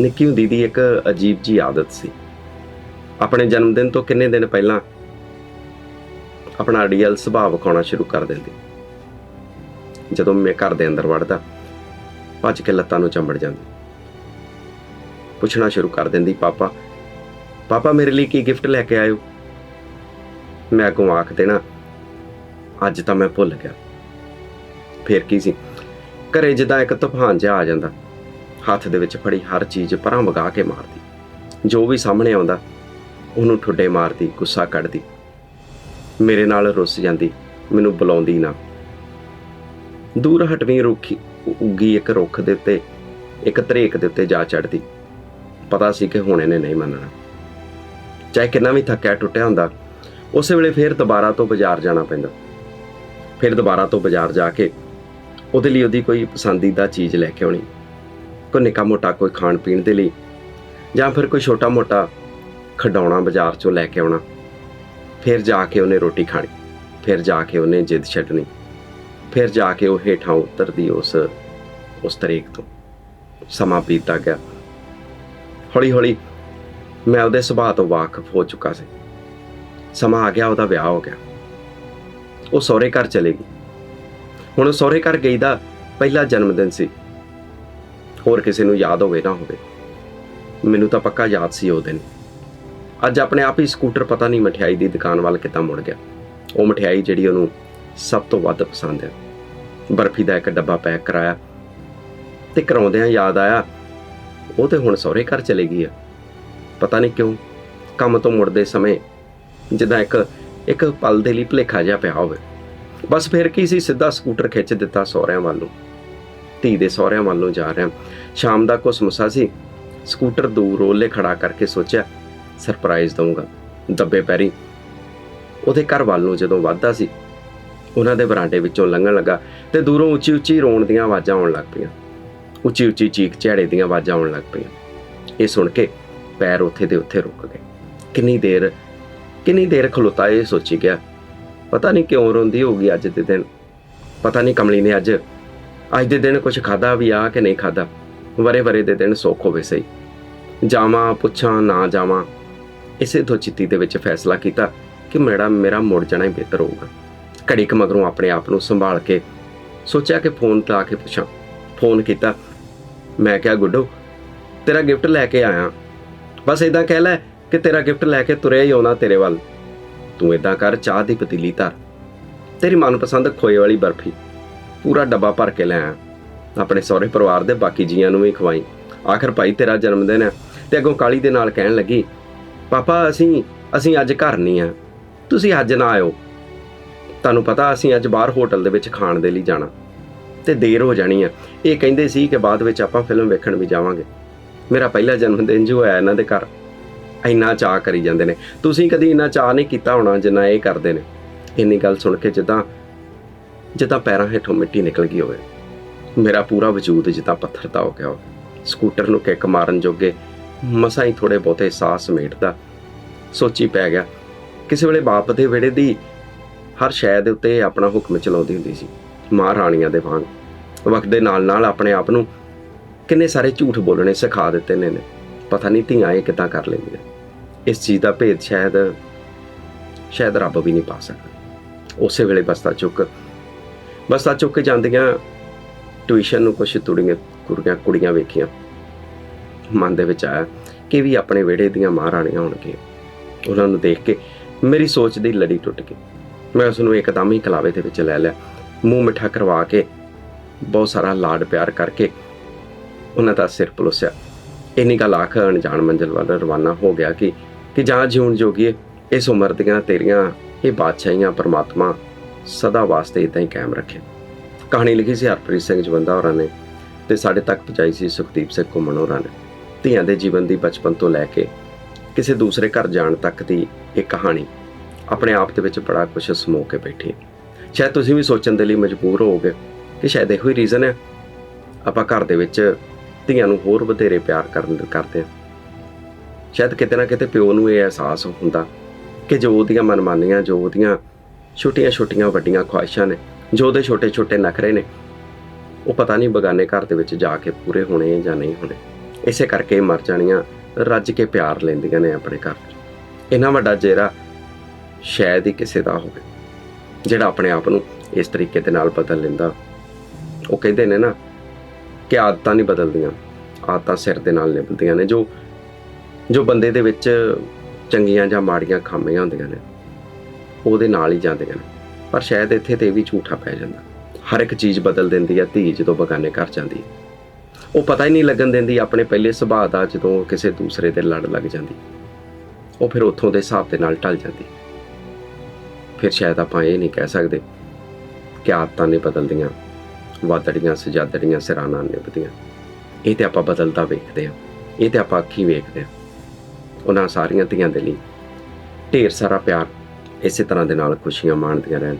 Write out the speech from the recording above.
ਨਿੱਕੀ ਹੁੰਦੀ ਦੀ ਇੱਕ ਅਜੀਬ ਜੀ ਆਦਤ ਸੀ। ਆਪਣੇ ਜਨਮ ਦਿਨ ਤੋਂ ਕਿੰਨੇ ਦਿਨ ਪਹਿਲਾਂ ਆਪਣਾ ਅੜੀਅਲ ਸੁਭਾਅ ਵਿਖਾਉਣਾ ਸ਼ੁਰੂ ਕਰ ਦਿੰਦੀ। ਜਦੋਂ ਮੈਂ ਘਰ ਦੇ ਅੰਦਰ ਵੜਦਾ, ਭੱਜ ਕੇ ਲੱਤਾਂ ਨੂੰ ਚੰਬੜ ਜਾਂਦੀ। ਪੁੱਛਣਾ ਸ਼ੁਰੂ ਕਰ ਦਿੰਦੀ, ਪਾਪਾ ਪਾਪਾ ਮੇਰੇ ਲਈ ਕੀ ਗਿਫਟ ਲੈ ਕੇ ਆਇਓ? ਮੈਂ ਅੱਗੋਂ ਆਖ ਦੇਣਾ, ਅੱਜ ਤਾਂ ਮੈਂ ਭੁੱਲ ਗਿਆ। ਫੇਰ ਕੀ ਸੀ? ਘਰੇ ਜਿੱਦਾਂ ਇੱਕ ਤੂਫਾਨ ਜਿਹਾ ਆ ਜਾਂਦਾ। ਹੱਥ ਦੇ ਵਿੱਚ ਫੜੀ, ਹਰ ਚੀਜ਼ ਪਰਾਂ ਵਗਾ ਕੇ ਮਾਰਦੀ। ਜੋ ਵੀ ਸਾਹਮਣੇ ਆਉਂਦਾ, ਉਹਨੂੰ ਠੁੱਡੇ ਮਾਰਦੀ, ਗੁੱਸਾ ਕੱਢਦੀ। ਮੇਰੇ ਨਾਲ ਰੁੱਸ ਜਾਂਦੀ, ਮੈਨੂੰ ਬੁਲਾਉਂਦੀ ਨਾ। ਦੂਰ ਹਟਵੀਂ ਰੁੱਖੀ ਉੱਗੀ ਇੱਕ ਰੁੱਖ ਦੇ ਉੱਤੇ, ਇੱਕ ਤਰੇਕ ਦੇ ਉੱਤੇ ਜਾ ਚੜਦੀ ਪਤਾ ਸੀ ਕਿ ਹੁਣ ਇਹਨੇ ਨਹੀਂ ਮੰਨਣਾ। ਚਾਹੇ ਕਿੰਨਾ ਵੀ ਥੱਕਿਆ ਟੁੱਟਿਆ ਹੁੰਦਾ, ਉਸੇ ਵੇਲੇ ਫੇਰ ਦੁਬਾਰਾ ਤੋਂ ਬਾਜ਼ਾਰ ਜਾਣਾ ਪੈਂਦਾ। ਫਿਰ ਦੁਬਾਰਾ ਤੋਂ ਬਾਜ਼ਾਰ ਜਾ ਕੇ ਉਹਦੇ ਲਈ ਉਹਦੀ ਕੋਈ ਪਸੰਦੀਦਾ ਚੀਜ਼ ਲੈ ਕੇ ਆਉਣੀ। ਕੋਈ ਨਿੱਕਾ ਮੋਟਾ ਕੋਈ ਖਾਣ ਪੀਣ ਦੇ ਲਈ ਜਾਂ ਫਿਰ ਕੋਈ ਛੋਟਾ ਮੋਟਾ ਖਡਾਉਣਾ ਬਾਜ਼ਾਰ ਚੋਂ ਲੈ ਕੇ ਆਉਣਾ। ਫਿਰ ਜਾ ਕੇ ਉਹਨੇ ਰੋਟੀ ਖਾਣੀ, ਫਿਰ ਜਾ ਕੇ ਉਹਨੇ ਜਿੱਦ ਛੱਡਣੀ, ਫਿਰ ਜਾ ਕੇ ਉਹ ਹੇਠਾਂ ਉਤਰਦੀ ਉਸ ਉਸ ਤਰੀਕ ਤੋਂ। ਸਮਾਂ ਬੀਤਦਾ ਗਿਆ। ਹੌਲੀ ਹੌਲੀ ਮੈਂ ਉਹਦੇ ਸੁਭਾਅ ਤੋਂ ਵਾਕਫ ਹੋ ਚੁੱਕਾ ਸੀ। ਸਮਾਂ ਆ ਗਿਆ, ਉਹਦਾ ਵਿਆਹ ਹੋ ਗਿਆ। ਉਹ ਸਹੁਰੇ ਘਰ ਚਲੇ ਗਈ। ਹੁਣ ਉਹ ਸਹੁਰੇ ਘਰ ਗਈ ਦਾ ਪਹਿਲਾ ਜਨਮ ਦਿਨ ਸੀ। ਹੋਰ ਕਿਸੇ ਨੂੰ ਯਾਦ ਹੋਵੇ, ਨਾ ਹੋਵੇ। ਮੈਨੂੰ ਤਾਂ ਪੱਕਾ ਯਾਦ ਸੀ ਉਹ ਦਿਨ। ਅੱਜ ਆਪਣੇ ਆਪ ਹੀ ਸਕੂਟਰ ਪਤਾ ਨਹੀਂ ਮਠਿਆਈ ਦੀ ਦੁਕਾਨ ਵੱਲ ਕਿੱਦਾਂ ਮੁੜ ਗਿਆ। ਉਹ ਮਠਿਆਈ ਜਿਹੜੀ ਉਹਨੂੰ ਸਭ ਤੋਂ ਵੱਧ ਪਸੰਦ ਹੈ ਬਰਫੀ ਦਾ ਇੱਕ ਡੱਬਾ ਪੈਕ ਕਰਾਇਆ ਤੇ ਕਰਾਉਂਦਿਆਂ ਯਾਦ ਆਇਆ, ਉਹ ਤੇ ਹੁਣ ਸਹੁਰੇ ਘਰ ਚਲੇ ਗਈ ਆ। ਪਤਾ ਨਹੀਂ ਕਿਉਂ ਕੰਮ ਤੋਂ ਮੁੜਦੇ ਸਮੇਂ ਜਿੱਦਾਂ ਇੱਕ ਇੱਕ ਪਲ ਦੇ ਲਈ ਭੁਲੇਖਾ ਜਿਹਾ ਪਿਆ ਹੋਵੇ। ਬਸ ਫਿਰ ਕੀ ਸੀ, ਸਿੱਧਾ ਸਕੂਟਰ ਖਿੱਚ ਦਿੱਤਾ ਸਹੁਰਿਆਂ ਵੱਲ। ਨੂੰ ਧੀ ਦੇ ਸਹੁਰਿਆਂ ਵੱਲ ਨੂੰ ਜਾ ਰਿਹਾ। ਸ਼ਾਮ ਦਾ ਕੁਸਮਸਾ ਸੀ। ਸਕੂਟਰ ਦੂਰ ਰੋਲੇ ਖੜਾ ਕਰਕੇ ਸੋਚਿਆ, ਸਰਪ੍ਰਾਈਜ਼ ਦਊਂਗਾ। ਦੱਬੇ ਪੈਰੀ। ਉਹਦੇ ਘਰ ਵੱਲ ਨੂੰ ਜਦੋਂ ਵੱਧਦਾ ਸੀ, ਉਹਨਾਂ ਦੇ ਬਰਾਂਡੇ ਵਿੱਚੋਂ ਲੰਘਣ ਲੱਗਾ ਤੇ ਦੂਰੋਂ ਉੱਚੀ ਉੱਚੀ ਰੋਣ ਦੀਆਂ ਆਵਾਜ਼ਾਂ ਆਉਣ ਲੱਗ ਪਈਆਂ। ਉੱਚੀ ਉੱਚੀ ਚੀਕ ਝਾੜੇ ਦੀਆਂ ਆਵਾਜ਼ਾਂ ਆਉਣ ਲੱਗ ਪਈਆਂ। ਇਹ ਸੁਣ ਕੇ ਪੈਰ ਉੱਥੇ ਦੇ ਉੱਥੇ ਰੁਕ ਗਏ। ਕਿੰਨੀ ਦੇਰ ਕਿੰਨੀ ਦੇਰ ਖਲੋਤਾ ਇਹ ਸੋਚੀ ਗਿਆ। ਪਤਾ ਨਹੀਂ ਕਿਉਂ ਰੋਂਦੀ ਹੋਊਗੀ ਅੱਜ ਦੇ ਦਿਨ। ਪਤਾ ਨਹੀਂ ਕਮਲੀ ਨੇ ਅੱਜ ਅੱਜ ਦੇ ਦਿਨ ਕੁਝ ਖਾਦਾ ਵੀ ਆ ਕਿ ਨਹੀਂ ਖਾਦਾ ਵਰੇ ਵਰੇ ਦੇ ਦਿਨ ਸੁੱਖ ਹੋਵੇ ਸਹੀ। ਜਾਵਾਂ, ਪੁੱਛਾਂ, ਨਾ ਜਾਵਾਂ। ਇਸੇ ਤੋਂ ਚਿੱਤੀ ਦੇ ਵਿੱਚ ਫੈਸਲਾ ਕੀਤਾ ਕਿ ਮੇਰਾ ਮੇਰਾ ਮੁੜ ਜਾਣਾ ਹੀ ਬਿਹਤਰ ਹੋਊਗਾ। ਘੜੀ ਕੁ ਮਗਰੋਂ ਆਪਣੇ ਆਪ ਨੂੰ ਸੰਭਾਲ ਕੇ ਸੋਚਿਆ ਕਿ ਫੋਨ ਲਾ ਕੇ ਪੁੱਛਾਂ। ਫੋਨ ਕੀਤਾ, ਮੈਂ ਕਿਹਾ, ਗੁੱਡੋ, ਤੇਰਾ ਗਿਫਟ ਲੈ ਕੇ ਆਇਆ। ਬਸ ਇਦਾਂ ਕਹਿ ਲੈ ਕਿ ਤੇਰਾ ਗਿਫਟ ਲੈ ਕੇ ਤੁਰਿਆ ਹੀ ਆਉਣਾ ਤੇਰੇ ਵੱਲ। ਤੂੰ ਇਦਾਂ ਕਰ, ਚਾਹ ਦੀ ਪਤੀਲੀ ਧਰ। ਤੇਰੀ ਮਨਪਸੰਦ ਖੋਏ ਵਾਲੀ ਬਰਫੀ। ਪੂਰਾ ਡੱਬਾ ਭਰ ਕੇ ਲੈ ਆ। ਆਪਣੇ ਸਹੁਰੇ ਪਰਿਵਾਰ ਦੇ ਬਾਕੀ ਜੀਆਂ ਨੂੰ ਵੀ ਖਵਾਈ। ਆਖਰ ਭਾਈ ਤੇਰਾ ਜਨਮ ਦਿਨ ਹੈ ਤੇ ਅੱਗੋਂ ਕਾਲੀ ਦੇ ਨਾਲ ਕਹਿਣ ਲੱਗੀ, ਪਾਪਾ, ਅਸੀਂ ਅਸੀਂ ਅੱਜ ਘਰ ਨਹੀਂ ਆ। ਤੁਸੀਂ ਅੱਜ ਨਾ ਆਇਓ। ਤੁਹਾਨੂੰ ਪਤਾ ਅਸੀਂ ਅੱਜ ਬਾਹਰ ਹੋਟਲ ਦੇ ਵਿੱਚ ਖਾਣ ਦੇ ਲਈ ਜਾਣਾ। ਤੇ ਦੇਰ ਹੋ ਜਾਣੀ ਆ। ਇਹ ਕਹਿੰਦੇ ਸੀ ਕਿ ਬਾਅਦ ਵਿੱਚ ਆਪਾਂ ਫਿਲਮ ਵੇਖਣ ਵੀ ਜਾਵਾਂਗੇ। ਮੇਰਾ ਪਹਿਲਾ ਜਨਮ ਦਿਨ ਜੋ ਹੋਇਆ ਇਹਨਾਂ ਦੇ ਘਰ, ਇੰਨਾ ਚਾਹ ਕਰੀ ਜਾਂਦੇ ਨੇ। ਤੁਸੀਂ ਕਦੀ ਇੰਨਾ ਚਾਹ ਨਹੀਂ ਕੀਤਾ ਹੋਣਾ ਜਿੰਨਾ ਇਹ ਕਰਦੇ ਨੇ। ਇੰਨੀ ਗੱਲ ਸੁਣ ਕੇ ਜਿੱਦਾਂ ਜਿੱਦਾਂ ਪੈਰਾਂ ਹੇਠੋਂ ਮਿੱਟੀ ਨਿਕਲ ਗਈ ਹੋਵੇ। ਮੇਰਾ ਪੂਰਾ ਵਜੂਦ ਜਿੱਦਾਂ ਪੱਥਰ ਦਾ ਹੋ ਗਿਆ ਹੋਵੇ। ਸਕੂਟਰ ਨੂੰ ਕਿੱਕ ਮਾਰਨ ਜੋਗੇ ਮਸਾਂ ਹੀ ਥੋੜੇ ਬਹੁਤੇ ਸਾਹ ਸਮੇਟਦਾ ਸੋਚੀ ਪੈ ਗਿਆ। ਕਿਸੇ ਵੇਲੇ ਬਾਪ ਦੇ ਵਿੜੇ ਦੀ ਹਰ ਸ਼ੈ ਦੇ ਉੱਤੇ ਆਪਣਾ ਹੁਕਮ ਚਲਾਉਂਦੀ ਹੁੰਦੀ ਸੀ, ਮਾਂ ਰਾਣੀਆਂ ਦੇ ਵਾਂਗ। ਵਕਤ ਦੇ ਨਾਲ ਨਾਲ ਆਪਣੇ ਆਪ ਨੂੰ ਕਿੰਨੇ ਸਾਰੇ ਝੂਠ ਬੋਲਣੇ ਸਿਖਾ ਦਿੱਤੇ ਨੇ ਨੇ ਪਤਾ ਨਹੀਂ ਧੀਆਂ ਇਹ ਕਿੱਦਾਂ ਕਰ ਲੈਂਦੀਆਂ। ਇਸ ਚੀਜ਼ ਦਾ ਭੇਦ ਸ਼ਾਇਦ ਸ਼ਾਇਦ ਰੱਬ ਵੀ ਨਹੀਂ ਪਾ ਸਕਦਾ। ਉਸੇ ਵੇਲੇ ਬਸਤਾ ਚੁੱਕ ਬਸਤਾ ਚੁੱਕ ਕੇ ਜਾਂਦੀਆਂ ਟਿਊਸ਼ਨ ਨੂੰ ਕੁਛ ਤੁੜੀਆਂ ਕੁੜੀਆਂ ਕੁੜੀਆਂ ਵੇਖੀਆਂ। ਮਨ ਦੇ ਵਿੱਚ ਆਇਆ ਕਿ ਵੀ ਆਪਣੇ ਵਿਹੜੇ ਦੀਆਂ ਮਹਾਰਾਣੀਆਂ ਹੋਣਗੀਆਂ। ਉਹਨਾਂ ਨੂੰ ਦੇਖ ਕੇ ਮੇਰੀ ਸੋਚ ਦੀ ਲੜੀ ਟੁੱਟ ਗਈ। ਮੈਂ ਉਸ ਨੂੰ ਇੱਕਦਮ ਹੀ ਕਲਾਵੇ ਦੇ ਵਿੱਚ ਲੈ ਲਿਆ। ਮੂੰਹ ਮਿੱਠਾ ਕਰਵਾ ਕੇ ਬਹੁਤ ਸਾਰਾ ਲਾਡ ਪਿਆਰ ਕਰਕੇ ਉਹਨਾਂ ਦਾ ਸਿਰ ਪਲੋਸਿਆ। ਇੰਨੀ ਗੱਲ ਆਖ ਅਣਜਾਣ ਮੰਜ਼ਲ ਵੱਲ ਰਵਾਨਾ ਹੋ ਗਿਆ ਕਿ ਕਿ ਜਾਂ ਜਿਉਣ ਜੋਗੀਏ ਇਸ ਉਮਰ ਦੀਆਂ ਤੇਰੀਆਂ ਇਹ ਬਾਦਸ਼ਾਹੀਆਂ, ਪਰਮਾਤਮਾ ਸਦਾ ਵਾਸਤੇ ਇਦਾਂ ਹੀ ਕਾਇਮ ਰੱਖੇ। ਕਹਾਣੀ ਲਿਖੀ ਸੀ ਹਰਪ੍ਰੀਤ ਸਿੰਘ ਜਵੰਦਾ ਹੋਰਾਂ ਨੇ ਤੇ ਸਾਡੇ ਤੱਕ ਪਹੁੰਚਾਈ ਸੀ ਸੁਖਦੀਪ ਸਿੰਘ ਘੁੰਮਣ ਹੋਰਾਂ ਨੇ। ਧੀਆਂ ਦੇ ਜੀਵਨ ਦੀ ਬਚਪਨ ਤੋਂ ਲੈ ਕੇ ਕਿਸੇ ਦੂਸਰੇ ਘਰ ਜਾਣ ਤੱਕ ਦੀ ਇਹ ਕਹਾਣੀ ਆਪਣੇ ਆਪ ਦੇ ਵਿੱਚ ਬੜਾ ਕੁਝ ਸਮੋ ਕੇ ਬੈਠੀ ਸ਼ਾਇਦ ਤੁਸੀਂ ਵੀ ਸੋਚਣ ਦੇ ਲਈ ਮਜਬੂਰ ਹੋਗੇ ਕਿ ਸ਼ਾਇਦ ਇਹੋ ਹੀ ਰੀਜ਼ਨ ਹੈ। ਆਪਾਂ ਘਰ ਦੇ ਵਿੱਚ ਧੀਆਂ ਨੂੰ ਹੋਰ ਵਧੇਰੇ ਪਿਆਰ ਕਰਨ ਕਰਦੇ ਹਾਂ। ਸ਼ਾਇਦ ਕਿਤੇ ਨਾ ਕਿਤੇ ਪਿਓ ਨੂੰ ਇਹ ਅਹਿਸਾਸ ਹੁੰਦਾ ਕਿ ਜੋ ਉਹਦੀਆਂ ਮਨਮਾਨੀਆਂ, ਜੋ ਉਹਦੀਆਂ ਛੋਟੀਆਂ-ਛੋਟੀਆਂ ਵੱਡੀਆਂ ਖੁਆਇਸ਼ਾਂ ਨੇ, ਜੋ ਉਹਦੇ ਛੋਟੇ-ਛੋਟੇ ਨਖਰੇ ਨੇ। ਉਹ ਪਤਾ ਨਹੀਂ ਬਗਾਨੇ ਘਰ ਦੇ ਵਿੱਚ ਜਾ ਕੇ ਪੂਰੇ ਹੋਣੇ ਜਾਂ ਨਹੀਂ ਹੋਣੇ। ਇਸੇ ਕਰਕੇ ਮਰ ਜਾਣੀਆਂ, ਰੱਜ ਕੇ ਪਿਆਰ ਲੈਂਦੀਆਂ ਨੇ ਆਪਣੇ ਘਰ 'ਚ ਇੰਨਾ ਵੱਡਾ ਜੇਰਾ ਸ਼ਾਇਦ ਹੀ ਕਿਸੇ ਦਾ ਹੋਵੇ, ਜਿਹੜਾ ਆਪਣੇ ਆਪ ਨੂੰ ਇਸ ਤਰੀਕੇ ਦੇ ਨਾਲ ਬਦਲ ਲੈਂਦਾ। ਉਹ ਕਹਿੰਦੇ ਨੇ ਨਾ ਕਿ ਆਦਤਾਂ ਨਹੀਂ ਬਦਲਦੀਆਂ, ਆਦਤਾਂ ਸਿਰ ਦੇ ਨਾਲ ਨਿਭਦੀਆਂ ਨੇ, ਜੋ ਜੋ ਬੰਦੇ ਦੇ ਵਿੱਚ ਚੰਗੀਆਂ ਜਾਂ ਮਾੜੀਆਂ ਖਾਮੀਆਂ ਹੁੰਦੀਆਂ ਨੇ। ਉਹਦੇ ਨਾਲ ਹੀ ਜਾਂਦੀਆਂ ਨੇ ਪਰ ਸ਼ਾਇਦ ਇੱਥੇ ਤੇ ਇਹ ਵੀ ਝੂਠਾ ਪੈ ਜਾਂਦਾ। ਹਰ ਇੱਕ ਚੀਜ਼ ਬਦਲ ਦਿੰਦੀ ਹੈ ਧੀ ਜਦੋਂ ਬਗਾਨੇ ਘਰ ਜਾਂਦੀ। ਉਹ ਪਤਾ ਹੀ ਨਹੀਂ ਲੱਗਣ ਦਿੰਦੀ, ਆਪਣੇ ਪਹਿਲੇ ਸੁਭਾਅ ਦਾ ਜਦੋਂ ਕਿਸੇ ਦੂਸਰੇ ਤੇ ਲੜ ਲੱਗ ਜਾਂਦੀ। ਉਹ ਫਿਰ ਉੱਥੋਂ ਦੇ ਹਿਸਾਬ ਦੇ ਨਾਲ ਢਲ ਜਾਂਦੀ। ਫਿਰ ਸ਼ਾਇਦ ਆਪਾਂ ਇਹ ਨਹੀਂ ਕਹਿ ਸਕਦੇ ਕਿ ਆਦਤਾਂ ਨੇ ਬਦਲਦੀਆਂ, ਵਾਦੜੀਆਂ, ਸਜਾਦੜੀਆਂ ਸਿਰਾਂ ਨਾਲ ਨਿਭਦੀਆਂ। ਇਹ ਤੇ ਆਪਾਂ ਬਦਲਦਾ ਵੇਖਦੇ ਹਾਂ। ਇਹ ਤੇ ਆਪਾਂ ਅੱਖੀ ਵੇਖਦੇ ਹਾਂ। ਉਹਨਾਂ ਸਾਰੀਆਂ ਧੀਆਂ ਦੇ ਲਈ ਢੇਰ ਸਾਰਾ ਪਿਆਰ ਇਸੇ ਤਰ੍ਹਾਂ ਦੇ ਨਾਲ ਖੁਸ਼ੀਆਂ ਮਾਣਦੀਆਂ ਰਹਿਣ।